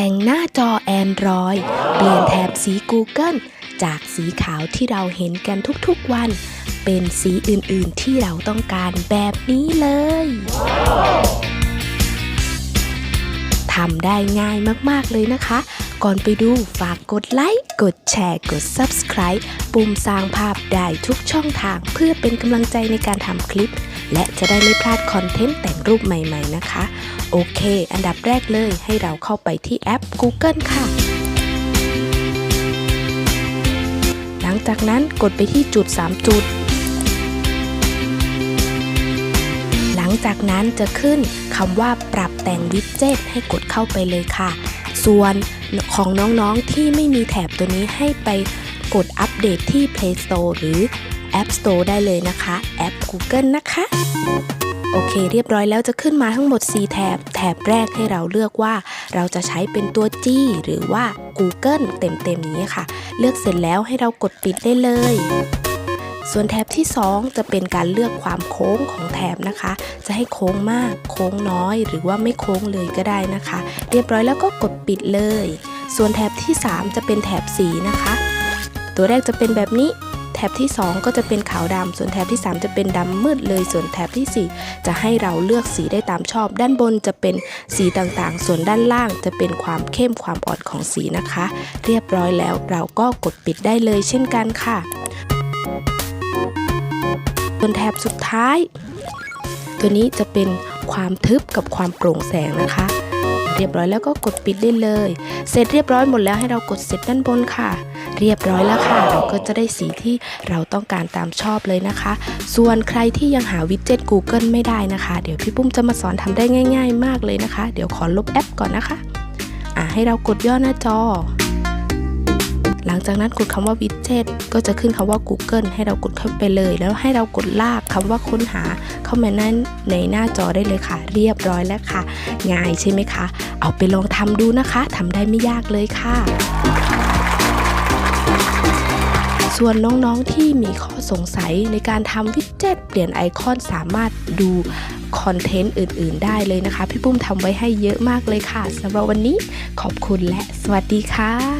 แต่งหน้าจอ Android เปลี่ยนแถบสี Google จากสีขาวที่เราเห็นกันทุกๆวัน เป็นสีอื่นๆที่เราต้องการแบบนี้เลย ทำได้ง่ายมากๆเลยนะคะ ก่อนไปดูฝากกดไลค์ กดแชร์ กด Subscribe ปุ่มสร้างภาพได้ทุกช่องทางเพื่อเป็นกำลังใจในการทำคลิป และจะได้ไม่พลาดคอนเทนต์แต่งรูปใหม่ๆนะคะ โอเค อันดับแรกเลยให้เราเข้าไปที่แอป Google ค่ะ หลังจากนั้นกดไปที่จุด 3 จุด หลังจากนั้นจะขึ้นคำว่าปรับแต่งวิดเจ็ตให้กดเข้าไปเลยค่ะ ส่วนของน้องๆที่ไม่มีแถบตัวนี้ให้ไปกดอัปเดตที่ Play Store หรือ App Store ได้เลยนะคะแอป Google นะคะ โอเค เรียบร้อยแล้วจะขึ้นมาทั้งหมด 4 แถบ แถบแรกให้เราเลือกว่า เราจะใช้เป็นตัว G หรือว่า Google เต็มๆนี้ค่ะ เลือกเสร็จแล้วให้เรากดปิดได้เลยส่วนแถบที่ 2 จะเป็นการเลือกความโค้งของแถบนะคะ จะให้โค้งมาก โค้งน้อย หรือว่าไม่โค้งเลยก็ได้นะคะ เรียบร้อยแล้วก็กดปิดเลย ส่วนแถบที่ 3 จะเป็นแถบสีนะคะ ตัวแรกจะเป็นแบบนี้ แถบที่ 2 ก็จะเป็นขาวดำส่วนแถบที่ 3 จะเป็นดำมืดเลย ส่วนแถบที่ 4 จะให้เราเลือกสีได้ตามชอบ ด้านบนจะเป็นสีต่างๆ ส่วนด้านล่างจะเป็นความเข้มความอ่อนของสีนะคะ เรียบร้อยแล้วเราก็กดปิดได้เลยเช่นกันค่ะส่วนแถบสุดท้าย ตัวนี้จะเป็นความทึบกับความโปร่งแสงนะคะ เรียบร้อยแล้วก็กดปิดได้เลย เสร็จเรียบร้อยหมดแล้วให้เรากดเสร็จด้านบนค่ะ เรียบร้อยแล้วค่ะ เราก็จะได้สีที่เราต้องการตามชอบเลยนะคะ ส่วนใครที่ยังหาวิดเจ็ต Google ไม่ได้นะคะ เดี๋ยวพี่ปุ้มจะมาสอนทำได้ง่าย ๆ มากเลยนะคะ เดี๋ยวขอลบแอปก่อนนะคะอ่าให้เรากดย่อหน้าจอ หลังจากนั้นกดคำว่าวิดเจ็ตก็จะขึ้นคำว่า Google ให้เรากดเข้าไปเลย แล้วให้เรากดลากคำว่าค้นหาเข้ามาในในหน้าจอได้เลยค่ะ เรียบร้อยแล้วค่ะ ง่ายใช่ไหมคะ เอาไปลองทำดูนะคะทำได้ไม่ยากเลยค่ะส่วนน้องๆที่มีข้อสงสัยในการทำวิดเจ็ตเปลี่ยนไอคอนสามารถดูคอนเทนต์อื่นๆ ได้เลยนะคะ พี่ปุ้มทำไว้ให้เยอะมากเลยค่ะสำหรับวันนี้ขอบคุณและสวัสดีค่ะ